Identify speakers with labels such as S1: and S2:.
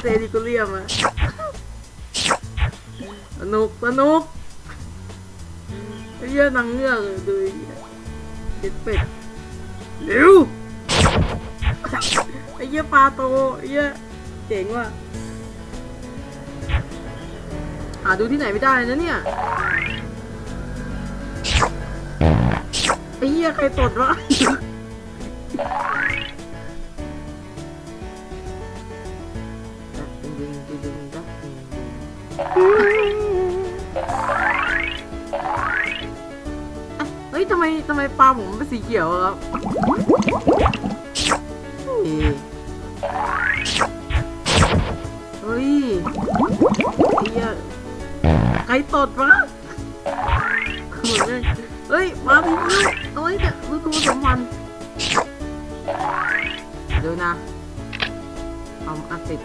S1: เซนิโกเลียมอะสนุกสนุกไอ้เหี้ยนางเงือกดูไอ้เหี้ยเป็ดเป็ดเร็วไอ้เหี้ยปลาโตไอ้เหี้ยเจ๋งว่ะหาดูที่ไหนไม่ได้นะเนี่ยไอ้เหี้ยใครตดวะ เฮ้ยทำไมทำไมปลาผมเป็นสีเขียวครับเฮ้ยเฮียใครตดวะเฮ้ย มาพี่เฮ้ยเฮ้ยเนี่ยฤดูสมพันเดี๋ยวนะเอาอัดติด